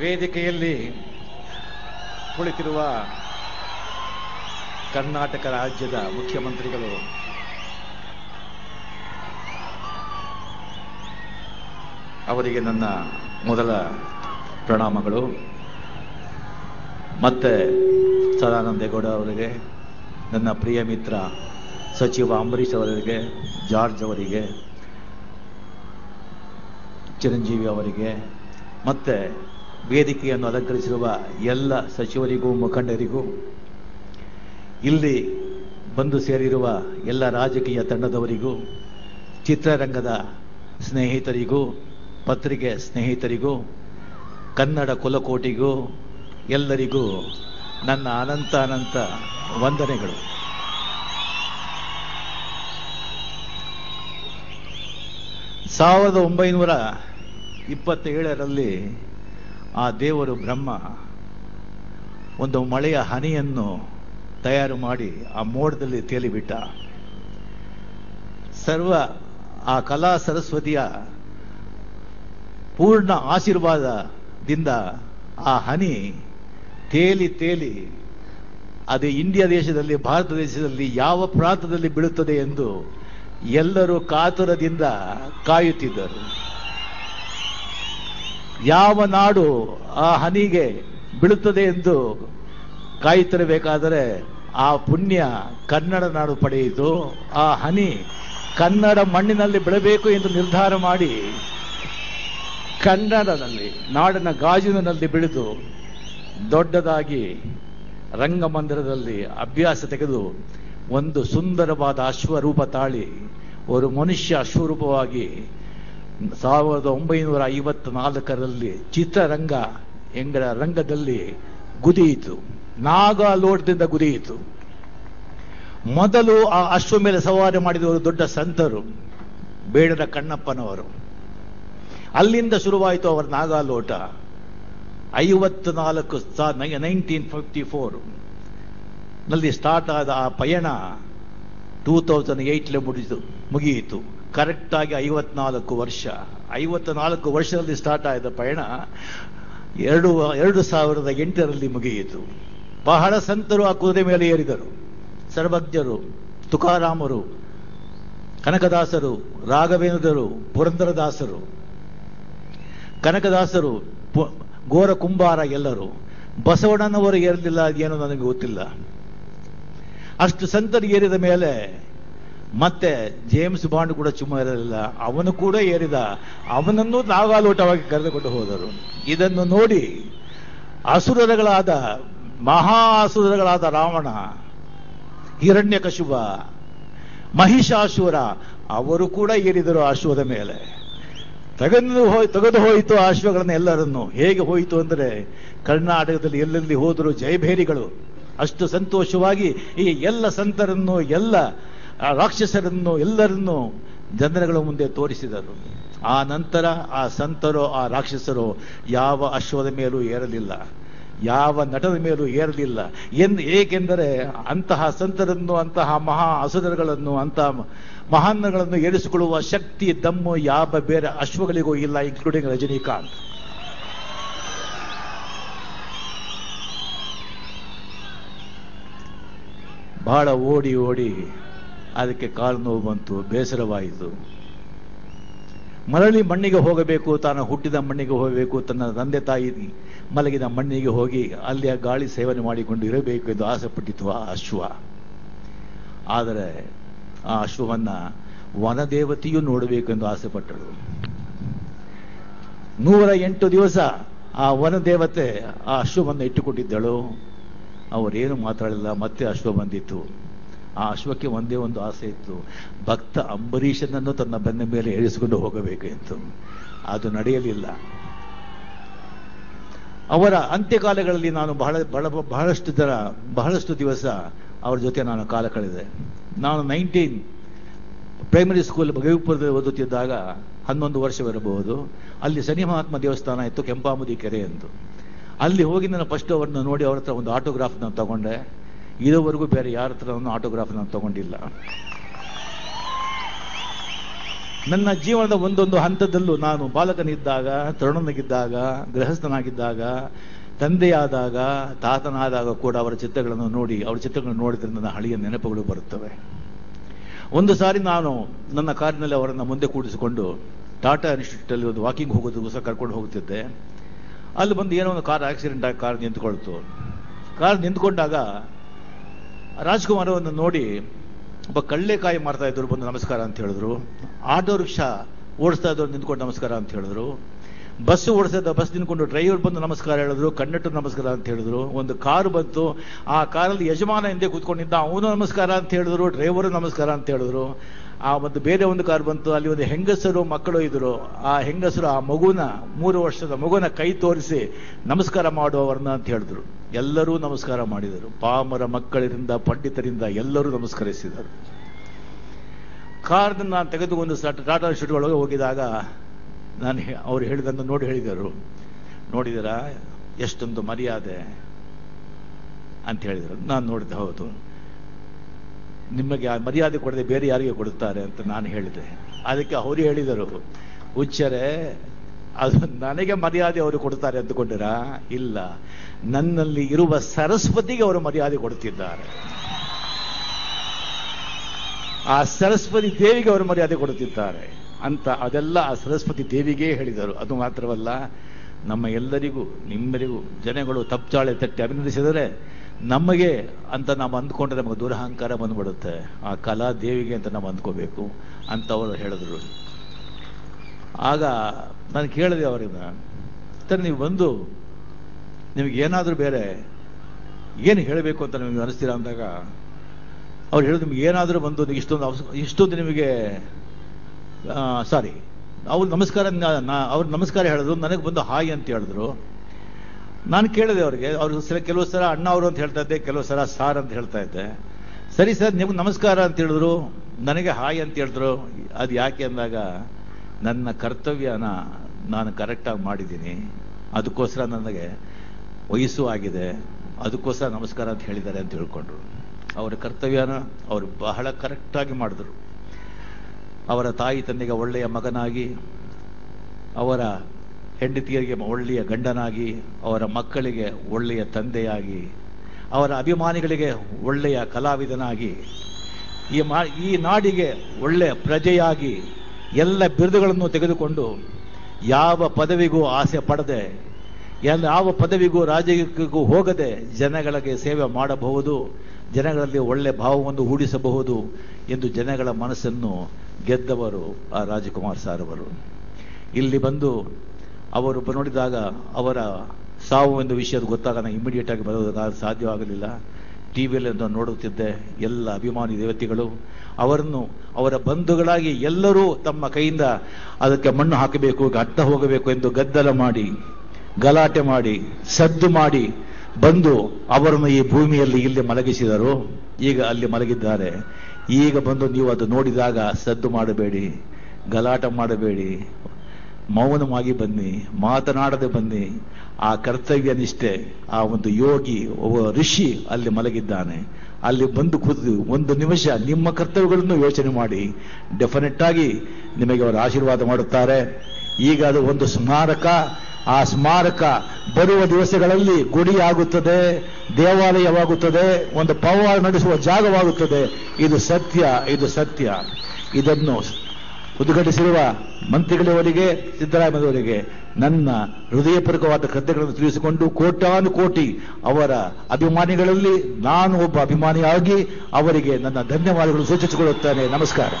ವೇದಿಕೆಯಲ್ಲಿ ಕುಳಿತಿರುವ ಕರ್ನಾಟಕ ರಾಜ್ಯದ ಮುಖ್ಯಮಂತ್ರಿಗಳು. ಅವರಿಗೆ ನನ್ನ ಮೊದಲ ಪ್ರಣಾಮಗಳು. ಮತ್ತೆ ಸದಾನಂದೇಗೌಡ ಅವರಿಗೆ, ನನ್ನ ಪ್ರಿಯ ಮಿತ್ರ ಸಚಿವ ಅಂಬರೀಷ್ ಅವರಿಗೆ, ಜಾರ್ಜ್ ಅವರಿಗೆ, ಚಿರಂಜೀವಿ ಅವರಿಗೆ, ಮತ್ತೆ ವೇದಿಕೆಯನ್ನು ಅಲಂಕರಿಸಿರುವ ಎಲ್ಲ ಸಚಿವರಿಗೂ, ಮುಖಂಡರಿಗೂ, ಇಲ್ಲಿ ಬಂದು ಸೇರಿರುವ ಎಲ್ಲ ರಾಜಕೀಯ ತಂಡದವರಿಗೂ, ಚಿತ್ರರಂಗದ ಸ್ನೇಹಿತರಿಗೂ, ಪತ್ರಿಕೆ ಸ್ನೇಹಿತರಿಗೂ, ಕನ್ನಡ ಕುಲಕೋಟಿಗೂ, ಎಲ್ಲರಿಗೂ ನನ್ನ ಅನಂತ ಅನಂತ ವಂದನೆಗಳು. ಸಾವಿರದ ಒಂಬೈನೂರ ಇಪ್ಪತ್ತೇಳರಲ್ಲಿ ಆ ದೇವರು ಬ್ರಹ್ಮ ಒಂದು ಮಳೆಯ ಹನಿಯನ್ನು ತಯಾರು ಮಾಡಿ ಆ ಮೋಡದಲ್ಲಿ ತೇಲಿಬಿಟ್ಟ. ಸರ್ವ ಆ ಕಲಾ ಸರಸ್ವತಿಯ ಪೂರ್ಣ ಆಶೀರ್ವಾದದಿಂದ ಆ ಹನಿ ತೇಲಿ ತೇಲಿ ಅದು ಇಂಡಿಯಾ ದೇಶದಲ್ಲಿ, ಭಾರತ ದೇಶದಲ್ಲಿ ಯಾವ ಪ್ರಾಂತದಲ್ಲಿ ಬೀಳುತ್ತದೆ ಎಂದು ಎಲ್ಲರೂ ಕಾತುರದಿಂದ ಕಾಯುತ್ತಿದ್ದರು. ಯಾವ ನಾಡು ಆ ಹನಿಗೆ ಬೀಳುತ್ತದೆ ಎಂದು ಕಾಯುತ್ತಿರಬೇಕಾದರೆ ಆ ಪುಣ್ಯ ಕನ್ನಡ ನಾಡು ಪಡೆಯಿತು. ಆ ಹನಿ ಕನ್ನಡ ಮಣ್ಣಿನಲ್ಲಿ ಬೆಳಬೇಕು ಎಂದು ನಿರ್ಧಾರ ಮಾಡಿ ಕನ್ನಡದಲ್ಲಿ ನಾಡಿನ ಗಾಜಿನಲ್ಲಿ ಬೆಳೆದು ದೊಡ್ಡದಾಗಿ ರಂಗಮಂದಿರದಲ್ಲಿ ಅಭ್ಯಾಸ ತೆಗೆದು ಒಂದು ಸುಂದರವಾದ ಅಶ್ವರೂಪ ತಾಳಿ, ಒಂದು ಮನುಷ್ಯ ಅಶ್ವರೂಪವಾಗಿ ಸಾವಿರದ ಒಂಬೈನೂರ ಐವತ್ನಾಲ್ಕರಲ್ಲಿ ಚಿತ್ರರಂಗ ಎಂಗಳ ರಂಗದಲ್ಲಿ ಗುದಿಯಿತು ನಾಗಾಲೋಟದಿಂದ ಗುದಿಯಿತು ಮೊದಲು ಆ ಅಶ್ವ ಮೇಲೆ ಸವಾರಿ ಮಾಡಿದವರು ದೊಡ್ಡ ಸಂತರು ಬೇಡರ ಕಣ್ಣಪ್ಪನವರು. ಅಲ್ಲಿಂದ ಶುರುವಾಯಿತು ಅವರ ನಾಗಾಲೋಟ. ಐವತ್ತು ನಾಲ್ಕು ನೈನ್ಟೀನ್ ಫಿಫ್ಟಿ ಫೋರ್ನಲ್ಲಿ ಸ್ಟಾರ್ಟ್ ಆದ ಆ ಪಯಣ ಟೂ ತೌಸಂಡ್ ಏಯ್ಟ್ಲೆ ಮುಗಿತು ಮುಗಿಯಿತು. ಕರೆಕ್ಟಾಗಿ ಐವತ್ನಾಲ್ಕು ವರ್ಷ. ಐವತ್ತ ನಾಲ್ಕು ವರ್ಷದಲ್ಲಿ ಸ್ಟಾರ್ಟ್ ಆದ ಪಯಣ ಎರಡು ಎರಡು ಸಾವಿರದ ಎಂಟರಲ್ಲಿ ಮುಗಿಯಿತು. ಬಹಳ ಸಂತರು ಆ ಕುದುರೆ ಮೇಲೆ ಏರಿದರು. ಸರ್ವಜ್ಞರು, ತುಕಾರಾಮರು, ಕನಕದಾಸರು, ರಾಘವೇಂದ್ರರು, ಪುರಂದರದಾಸರು, ಕನಕದಾಸರು ಗೋರ ಕುಂಬಾರ ಎಲ್ಲರೂ, ಬಸವಣ್ಣನವರು ಏರಲಿಲ್ಲ, ಅದೇನು ನನಗೆ ಗೊತ್ತಿಲ್ಲ. ಅಷ್ಟು ಸಂತರು ಏರಿದ ಮೇಲೆ ಮತ್ತೆ ಜೇಮ್ಸ್ ಬಾಂಡ್ ಕೂಡ ಚುಮ್ಮ ಇರಲಿಲ್ಲ. ಅವನು ಕೂಡ ಏರಿದ. ಅವನನ್ನು ನಾಗಾಲೋಟವಾಗಿ ಕರೆದುಕೊಂಡು ಹೋದರು. ಇದನ್ನು ನೋಡಿ ಅಸುರಗಳಾದ ಮಹಾ ಅಸುರಗಳಾದ ರಾವಣ ಹಿರಣ್ಯಕಶುಭ ಮಹಿಷಾಸುರ, ಅವರು ಕೂಡ ಏರಿದರು ಅಶ್ವದ ಮೇಲೆ. ತೆಗೆದು ಹೋಯ್, ತೆಗೆದು ಹೋಯಿತು ಅಶ್ವಗಳನ್ನು ಎಲ್ಲರನ್ನು. ಹೇಗೆ ಹೋಯಿತು ಅಂದರೆ ಕರ್ನಾಟಕದಲ್ಲಿ ಎಲ್ಲೆಲ್ಲಿ ಹೋದರೂ ಜಯಭೇರಿಗಳು. ಅಷ್ಟು ಸಂತೋಷವಾಗಿ ಈ ಎಲ್ಲ ಸಂತರನ್ನು, ಎಲ್ಲ ರಾಕ್ಷಸರನ್ನು ಎಲ್ಲರನ್ನು ಜನಗಳ ಮುಂದೆ ತೋರಿಸಿದರು. ಆ ನಂತರ ಆ ಸಂತರು, ಆ ರಾಕ್ಷಸರು ಯಾವ ಅಶ್ವದ ಮೇಲೂ ಏರಲಿಲ್ಲ, ಯಾವ ನಟದ ಮೇಲೂ ಏರಲಿಲ್ಲ. ಎಂದು ಏಕೆಂದರೆ ಅಂತಹ ಸಂತರನ್ನು, ಅಂತಹ ಮಹಾ ಅಸುರಗಳನ್ನು ಅಂತಹ ಮಹಾನ್ನಗಳನ್ನು ಏರಿಸಿಕೊಳ್ಳುವ ಶಕ್ತಿ, ದಮ್ಮು ಯಾವ ಬೇರೆ ಅಶ್ವಗಳಿಗೂ ಇಲ್ಲ ಇನ್ಕ್ಲೂಡಿಂಗ್ ರಜನಿಕಾಂತ್. ಬಹಳ ಓಡಿ ಓಡಿ ಅದಕ್ಕೆ ಕಾಲು ನೋವು ಬಂತು, ಬೇಸರವಾಯಿತು. ಮರಳಿ ಮಣ್ಣಿಗೆ ಹೋಗಬೇಕು, ತಾನು ಹುಟ್ಟಿದ ಮಣ್ಣಿಗೆ ಹೋಗಬೇಕು, ತನ್ನ ತಂದೆ ತಾಯಿ ಮಲಗಿದ ಮಣ್ಣಿಗೆ ಹೋಗಿ ಅಲ್ಲಿಯ ಗಾಳಿ ಸೇವನೆ ಮಾಡಿಕೊಂಡು ಇರಬೇಕು ಎಂದು ಆಸೆಪಟ್ಟಿತು ಆ ಅಶ್ವ. ಆದರೆ ಆ ಅಶ್ವವನ್ನ ವನದೇವತೆಯೂ ನೋಡಬೇಕೆಂದು ಆಸೆಪಟ್ಟಳು. ನೂರ ಎಂಟು ದಿವಸ ಆ ವನದೇವತೆ ಆ ಅಶ್ವವನ್ನು ಇಟ್ಟುಕೊಂಡಿದ್ದಳು. ಅವರೇನು ಮಾತಾಡಲಿಲ್ಲ, ಮತ್ತೆ ಅಶ್ವ ಬಂದಿತ್ತು. ಆ ಅಶ್ವಕ್ಕೆ ಒಂದೇ ಒಂದು ಆಸೆ ಇತ್ತು. ಭಕ್ತ ಅಂಬರೀಷನನ್ನು ತನ್ನ ಬೆನ್ನ ಮೇಲೆ ಏರಿಸಿಕೊಂಡು ಹೋಗಬೇಕು ಎಂದು. ಅದು ನಡೆಯಲಿಲ್ಲ. ಅವರ ಅಂತ್ಯಕಾಲಗಳಲ್ಲಿ ನಾನು ಬಹಳ ಬಹಳ, ಬಹಳಷ್ಟು ಜನ, ಬಹಳಷ್ಟು ದಿವಸ ಅವರ ಜೊತೆ ನಾನು ಕಾಲ ಕಳೆದೆ. ನಾನು ನೈನ್ಟೀನ್ ಪ್ರೈಮರಿ ಸ್ಕೂಲ್ ಗವಿಪುರದಲ್ಲಿ ಓದುತ್ತಿದ್ದಾಗ ಹನ್ನೊಂದು ವರ್ಷವಿರಬಹುದು. ಅಲ್ಲಿ ಶನಿ ಮಹಾತ್ಮ ದೇವಸ್ಥಾನ ಇತ್ತು ಕೆಂಪಾಮುದಿ ಕೆರೆ ಎಂದು. ಅಲ್ಲಿ ಹೋಗಿ ನಾನು ಫಸ್ಟ್ ಅವ್ರನ್ನ ನೋಡಿ ಅವ್ರ ಒಂದು ಆಟೋಗ್ರಾಫ್ ನಾನು ತಗೊಂಡೆ. ಇದುವರೆಗೂ ಬೇರೆ ಯಾರ ಹತ್ರ ಆಟೋಗ್ರಾಫ್ ನಾನು ತಗೊಂಡಿಲ್ಲ. ನನ್ನ ಜೀವನದ ಒಂದೊಂದು ಹಂತದಲ್ಲೂ ನಾನು ಬಾಲಕನಿದ್ದಾಗ, ತರುಣನಾಗಿದ್ದಾಗ, ಗೃಹಸ್ಥನಾಗಿದ್ದಾಗ, ತಂದೆಯಾದಾಗ, ತಾತನಾದಾಗ ಕೂಡ ಅವರ ಚಿತ್ರಗಳನ್ನು ನೋಡಿ, ಅವರ ಚಿತ್ರಗಳನ್ನು ನೋಡಿದ್ರೆ ನನ್ನ ಹಳೆಯ ನೆನಪುಗಳು ಬರುತ್ತವೆ. ಒಂದು ಸಾರಿ ನಾನು ನನ್ನ ಕಾರಿನಲ್ಲಿ ಅವರನ್ನು ಮುಂದೆ ಕೂಡಿಸಿಕೊಂಡು ಟಾಟಾ ಇನ್ಸ್ಟಿಟ್ಯೂಟಲ್ಲಿ ಒಂದು ವಾಕಿಂಗ್ ಹೋಗೋದು ಸಹ ಕರ್ಕೊಂಡು ಹೋಗ್ತಿದ್ದೆ. ಅಲ್ಲಿ ಬಂದು ಏನೋ ಒಂದು ಕಾರ್ ಆಕ್ಸಿಡೆಂಟ್ ಆಗಿ ಕಾರ್ ನಿಂತ್ಕೊಳ್ತು. ಕಾರ್ ನಿಂತ್ಕೊಂಡಾಗ ರಾಜ್ಕುಮಾರ್ ಅವರನ್ನು ನೋಡಿ ಒಬ್ಬ ಕಳ್ಳೆಕಾಯಿ ಮಾಡ್ತಾ ಇದ್ರು ಬಂದು ನಮಸ್ಕಾರ ಅಂತ ಹೇಳಿದ್ರು. ಆಟೋ ರಿಕ್ಷಾ ಓಡಿಸ್ತಾ ಇದ್ದವ್ರು ನಿಂತ್ಕೊಂಡು ನಮಸ್ಕಾರ ಅಂತ ಹೇಳಿದ್ರು. ಬಸ್ ಓಡಿಸ್ತಾ ಇದ್ದ ಬಸ್ ನಿಂತ್ಕೊಂಡು ಡ್ರೈವರ್ ಬಂದು ನಮಸ್ಕಾರ ಹೇಳಿದ್ರು, ಕಂಡಕ್ಟರ್ ನಮಸ್ಕಾರ ಅಂತ ಹೇಳಿದ್ರು. ಒಂದು ಕಾರ್ ಬಂತು, ಆ ಕಾರಲ್ಲಿ ಯಜಮಾನ ಹಿಂದೆ ಕೂತ್ಕೊಂಡಿದ್ದ, ಅವನು ನಮಸ್ಕಾರ ಅಂತ ಹೇಳಿದ್ರು, ಡ್ರೈವರು ನಮಸ್ಕಾರ ಅಂತ ಹೇಳಿದ್ರು. ಆ ಒಂದು ಬೇರೆ ಒಂದು ಕಾರ್ ಬಂತು, ಅಲ್ಲಿ ಒಂದು ಹೆಂಗಸರು, ಮಕ್ಕಳು ಇದ್ರು. ಆ ಹೆಂಗಸರು, ಆ ಮಗುನ, ಮೂರು ವರ್ಷದ ಮಗುನ ಕೈ ತೋರಿಸಿ ನಮಸ್ಕಾರ ಮಾಡುವವರನ್ನ ಅಂತ ಹೇಳಿದ್ರು. ಎಲ್ಲರೂ ನಮಸ್ಕಾರ ಮಾಡಿದರು. ಪಾಮರ ಮಕ್ಕಳಿಂದ, ಪಂಡಿತರಿಂದ ಎಲ್ಲರೂ ನಮಸ್ಕರಿಸಿದರು. ಕಾರ್ನ ನಾನು ತೆಗೆದುಕೊಂಡು ಟಾಟಾ ಶೂಟ್ ಒಳಗೆ ಹೋಗಿದಾಗ ನಾನು ಅವ್ರು ಹೇಳಿದನ್ನು ನೋಡಿ ಹೇಳಿದರು. ನೋಡಿದರಾ? ಎಷ್ಟೊಂದು ಮರ್ಯಾದೆ ಅಂತ ಹೇಳಿದರು. ನಾನು ನೋಡಿದೆ, ಹೌದು. ನಿಮಗೆ ಮರ್ಯಾದೆ ಕೊಡದೆ ಬೇರೆ ಯಾರಿಗೆ ಕೊಡುತ್ತಾರೆ ಅಂತ ನಾನು ಹೇಳಿದೆ. ಅದಕ್ಕೆ ಅವರು ಹೇಳಿದರು, ಹುಚ್ಚರೆ, ಅದು ನನಗೆ ಮರ್ಯಾದೆ ಅವರು ಕೊಡ್ತಾರೆ ಅಂದುಕೊಂಡಿರಾ? ಇಲ್ಲ. ನನ್ನಲ್ಲಿ ಇರುವ ಸರಸ್ವತಿಗೆ ಅವರು ಮರ್ಯಾದೆ ಕೊಡುತ್ತಿದ್ದಾರೆ. ಆ ಸರಸ್ವತಿ ದೇವಿಗೆ ಅವರು ಮರ್ಯಾದೆ ಕೊಡುತ್ತಿದ್ದಾರೆ ಅಂತ ಅದೆಲ್ಲ ಆ ಸರಸ್ವತಿ ದೇವಿಗೆ ಹೇಳಿದರು. ಅದು ಮಾತ್ರವಲ್ಲ, ನಮ್ಮ ಎಲ್ಲರಿಗೂ, ನಿಮ್ಮರಿಗೂ, ಜನಗಳು ತಪ್ಪಾಳೆ ತಟ್ಟಿ ಅಭಿನಂದಿಸಿದರೆ ನಮಗೆ ಅಂತ ನಾವು ಅಂದ್ಕೊಂಡ್ರೆ ನಮಗೆ ದುರಹಂಕಾರ ಬಂದ್ಬಿಡುತ್ತೆ. ಆ ಕಲಾ ದೇವಿಗೆ ಅಂತ ನಾವು ಅಂದ್ಕೋಬೇಕು ಅಂತ ಅವರು ಹೇಳಿದ್ರು. ಆಗ ನಾನು ಕೇಳಿದೆ ಅವರಿಂದ, ಸರ್ ನೀವು ಬಂದು ನಿಮಗೆ ಏನಾದರೂ ಬೇರೆ ಏನು ಹೇಳಬೇಕು ಅಂತ ನಿಮಗೆ ಅನಿಸ್ತೀರಾ ಅಂದಾಗ, ಅವ್ರು ಹೇಳಿದ್ರು ನಿಮ್ಗೆ ಏನಾದರೂ ಬಂದು ಇಷ್ಟೊಂದು ಅವಸ- ಇಷ್ಟೊಂದು ನಿಮಗೆ ಸಾರಿ ಅವ್ರು ನಮಸ್ಕಾರ ಅವ್ರು ನಮಸ್ಕಾರ ಹೇಳಿದ್ರು, ನನಗೆ ಬಂದು ಹಾಯ್ ಅಂತ ಹೇಳಿದ್ರು. ನಾನು ಕೇಳಿದೆ ಅವ್ರಿಗೆ, ಅವರು ಸಲ ಕೆಲವು ಸಲ ಅಣ್ಣ ಅವರು ಅಂತ ಹೇಳ್ತಾ ಇದ್ದೆ, ಕೆಲವು ಸಲ ಸಾರ್ ಅಂತ ಹೇಳ್ತಾ ಇದ್ದೆ. ಸರಿ ಸರ್, ನಿಮ್ಗೆ ನಮಸ್ಕಾರ ಅಂತ ಹೇಳಿದ್ರು, ನನಗೆ ಹಾಯ್ ಅಂತ ಹೇಳಿದ್ರು. ಅದು ಯಾಕೆ ಅಂದಾಗ, ನನ್ನ ಕರ್ತವ್ಯನ ನಾನು ಕರೆಕ್ಟಾಗಿ ಮಾಡಿದ್ದೀನಿ. ಅದಕ್ಕೋಸ್ಕರ ನನಗೆ ವಯಸ್ಸು ಆಗಿದೆ. ಅದಕ್ಕೋಸ್ಕರ ನಮಸ್ಕಾರ ಅಂತ ಹೇಳಿದ್ದಾರೆ ಅಂತ ಹೇಳ್ಕೊಂಡ್ರು. ಅವರ ಕರ್ತವ್ಯನ ಅವರು ಬಹಳ ಕರೆಕ್ಟಾಗಿ ಮಾಡಿದ್ರು. ಅವರ ತಾಯಿ ತಂದೆಗೆ ಒಳ್ಳೆಯ ಮಗನಾಗಿ, ಅವರ ಹೆಂಡತಿಯರಿಗೆ ಒಳ್ಳೆಯ ಗಂಡನಾಗಿ, ಅವರ ಮಕ್ಕಳಿಗೆ ಒಳ್ಳೆಯ ತಂದೆಯಾಗಿ, ಅವರ ಅಭಿಮಾನಿಗಳಿಗೆ ಒಳ್ಳೆಯ ಕಲಾವಿದನಾಗಿ, ಈ ಮಾ, ಈ ನಾಡಿಗೆ ಒಳ್ಳೆಯ ಪ್ರಜೆಯಾಗಿ ಎಲ್ಲ ಬಿರುದುಗಳನ್ನು ತೆಗೆದುಕೊಂಡು ಯಾವ ಪದವಿಗೂ ಆಸೆ ಪಡದೆ, ಎಲ್ಲ, ಯಾವ ಪದವಿಗೂ ರಾಜಕೀಯಕ್ಕೂ ಹೋಗದೆ ಜನಗಳಿಗೆ ಸೇವೆ ಮಾಡಬಹುದು, ಜನಗಳಲ್ಲಿ ಒಳ್ಳೆ ಭಾವವನ್ನು ಹೂಡಿಸಬಹುದು ಎಂದು ಜನಗಳ ಮನಸ್ಸನ್ನು ಗೆದ್ದವರು ಆ ರಾಜಕುಮಾರ್ ಸಾರ್ ಅವರು. ಇಲ್ಲಿ ಬಂದು ಅವರು ನೋಡಿದಾಗ ಅವರ ಸಾವು ಎಂದು ವಿಷಯದ ಗೊತ್ತಾಗ ನಾನು ಇಮಿಡಿಯೇಟ್ ಆಗಿ ಬರೋದಕ್ಕೆ ಸಾಧ್ಯವಾಗಲಿಲ್ಲ. ಟಿ ವಿಯಲ್ಲಿ ನೋಡುತ್ತಿದ್ದೆ. ಎಲ್ಲ ಅಭಿಮಾನಿ ದೇವತೆಗಳು, ಅವರನ್ನು ಅವರ ಬಂಧುಗಳಾಗಿ ಎಲ್ಲರೂ ತಮ್ಮ ಕೈಯಿಂದ ಅದಕ್ಕೆ ಮಣ್ಣು ಹಾಕಬೇಕು ಅಟ್ಟ ಹೋಗಬೇಕು ಎಂದು ಗದ್ದಲ ಮಾಡಿ, ಗಲಾಟೆ ಮಾಡಿ, ಸದ್ದು ಮಾಡಿ ಬಂದು ಅವರನ್ನು ಈ ಭೂಮಿಯಲ್ಲಿ ಇಲ್ಲಿ ಮಲಗಿಸಿದರು. ಈಗ ಅಲ್ಲಿ ಮಲಗಿದ್ದಾರೆ. ಈಗ ಬಂದು ನೀವು ಅದು ನೋಡಿದಾಗ ಸದ್ದು ಮಾಡಬೇಡಿ, ಗಲಾಟ ಮಾಡಬೇಡಿ ಮೌನವಾಗಿ ಬನ್ನಿ, ಮಾತನಾಡದೆ ಬನ್ನಿ. ಆ ಕರ್ತವ್ಯ ನಿಷ್ಠೆ ಆ ಒಂದು ಯೋಗಿ, ಒಬ್ಬ ಋಷಿ ಅಲ್ಲಿ ಮಲಗಿದ್ದಾನೆ. ಅಲ್ಲಿ ಬಂದು ಕೂತು ಒಂದು ನಿಮಿಷ ನಿಮ್ಮ ಕರ್ತವ್ಯಗಳನ್ನು ಯೋಚನೆ ಮಾಡಿ. ಡೆಫಿನೆಟ್ ಆಗಿ ನಿಮಗೆ ಅವರು ಆಶೀರ್ವಾದ ಮಾಡುತ್ತಾರೆ. ಈಗ ಅದು ಒಂದು ಸ್ಮಾರಕ. ಆ ಸ್ಮಾರಕ ಬರುವ ದಿವಸಗಳಲ್ಲಿ ಗುಡಿಯಾಗುತ್ತದೆ, ದೇವಾಲಯವಾಗುತ್ತದೆ, ಒಂದು ಪವಾಡ ನಡೆಸುವ ಜಾಗವಾಗುತ್ತದೆ. ಇದು ಸತ್ಯ ಇದು ಸತ್ಯ. ಇದನ್ನು ಉದ್ಘಾಟಿಸಿರುವ ಮಂತ್ರಿಗಳವರಿಗೆ, ಸಿದ್ದರಾಮಯ್ಯವರಿಗೆ ನನ್ನ ಹೃದಯಪೂರ್ವಕವಾದ ಕೃತ್ಯಗಳನ್ನು ತಿಳಿಸಿಕೊಂಡು ಕೋಟಾನು ಕೋಟಿ ಅವರ ಅಭಿಮಾನಿಗಳಲ್ಲಿ ನಾನು ಒಬ್ಬ ಅಭಿಮಾನಿಯಾಗಿ ಅವರಿಗೆ ನನ್ನ ಧನ್ಯವಾದಗಳು ಸೂಚಿಸಿಕೊಳ್ಳುತ್ತೇನೆ. ನಮಸ್ಕಾರ.